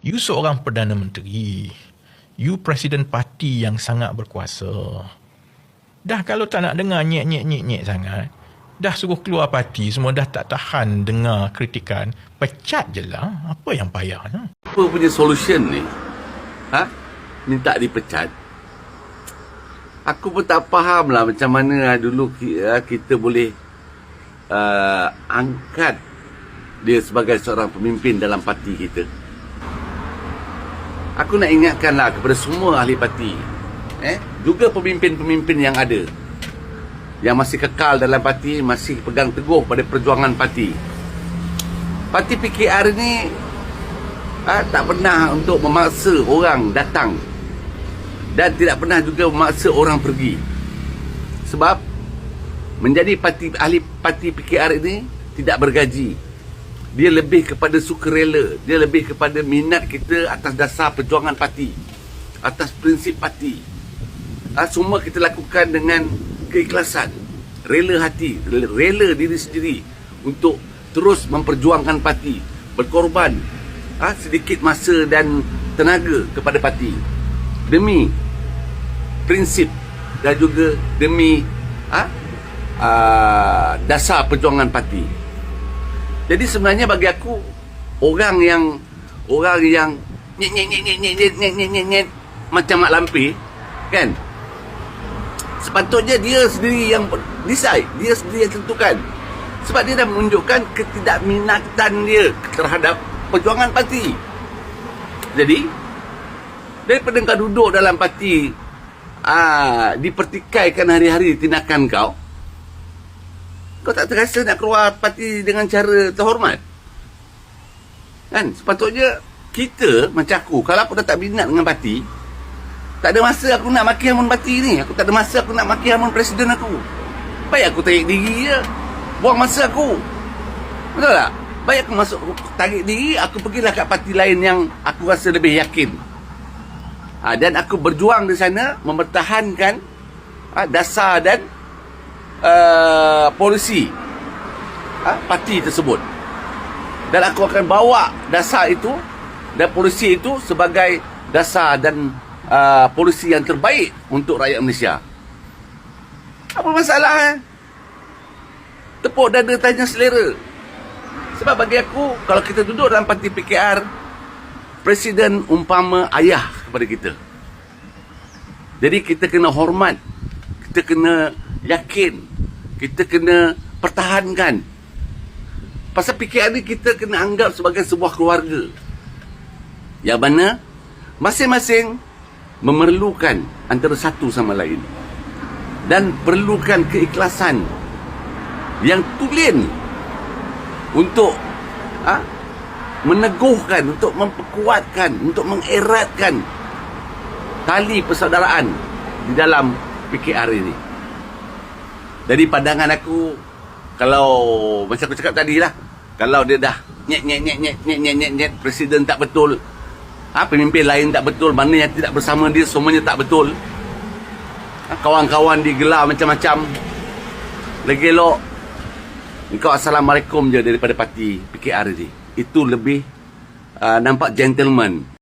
You seorang Perdana Menteri. You Presiden Parti yang sangat berkuasa. Dah kalau tak nak dengar nyek-nyek-nyek-nyek sangat, dah suruh keluar parti, semua dah tak tahan dengar kritikan, pecat je lah. Apa yang payah? No? Apa punya solution ni? Ha? Minta dipecat? Aku pun tak faham lah macam mana dulu kita, kita boleh uh, angkat dia sebagai seorang pemimpin dalam parti kita. Aku nak ingatkanlah kepada semua ahli parti. Eh, juga pemimpin-pemimpin yang ada. Yang masih kekal dalam parti, masih pegang teguh pada perjuangan parti. Parti PKR ni ah, tak pernah untuk memaksa orang datang dan tidak pernah juga memaksa orang pergi. Sebab menjadi parti ahli parti PKR ini tidak bergaji. Dia lebih kepada sukarela, dia lebih kepada minat kita atas dasar perjuangan parti, atas prinsip parti. Ah, semua kita lakukan dengan keikhlasan, rela hati, rela diri sendiri untuk terus memperjuangkan parti, berkorban ah, sedikit masa dan tenaga kepada parti demi prinsip dan juga demi ah, ah, dasar perjuangan parti. Jadi sebenarnya bagi aku orang yang orang yang nyet nyet nyet nyet nyet nyet nyet nyet nyet, nyet macam mak lampir kan sepatutnya dia sendiri yang decide dia sendiri yang tentukan sebab dia dah menunjukkan ketidakminatan dia terhadap perjuangan parti jadi daripada kau duduk dalam parti ah, dipertikaikan hari-hari tindakan kau kau tak terasa nak keluar parti dengan cara terhormat? Kan? Sepatutnya kita macam aku kalau aku dah tak minat dengan parti tak ada masa aku nak maki hamun parti ni. Aku tak ada masa aku nak maki hamun presiden aku. Baik aku tarik diri je buang masa aku. Betul tak? Baik aku masuk tarik diri aku pergilah kat parti lain yang aku rasa lebih yakin. Ha, dan aku berjuang di sana mempertahankan ha, dasar dan uh, polisi ha, parti tersebut dan aku akan bawa dasar itu dan polisi itu sebagai dasar dan uh, polisi yang terbaik untuk rakyat Malaysia. Apa masalah eh? Tepuk dada tanya selera. Sebab bagi aku kalau kita duduk dalam parti PKR presiden umpama ayah kepada kita. Jadi kita kena hormat. Kita kena yakin. Kita kena pertahankan Pasal PKR ni kita kena anggap sebagai sebuah keluarga. Yang mana masing-masing memerlukan antara satu sama lain. Dan perlukan keikhlasan yang tulen untuk ha, meneguhkan, untuk memperkuatkan, untuk mengeratkan tali persaudaraan di dalam PKR ini. Dari pandangan aku, kalau macam aku cakap tadi lah kalau dia dah nyet nyet nyet nyet nyet nyet nyet, nyet presiden tak betul ha, pemimpin lain tak betul mana yang tidak bersama dia semuanya tak betul ha, kawan-kawan digelar macam-macam lagi elok kau assalamualaikum je daripada parti PKR ni itu lebih uh, nampak gentleman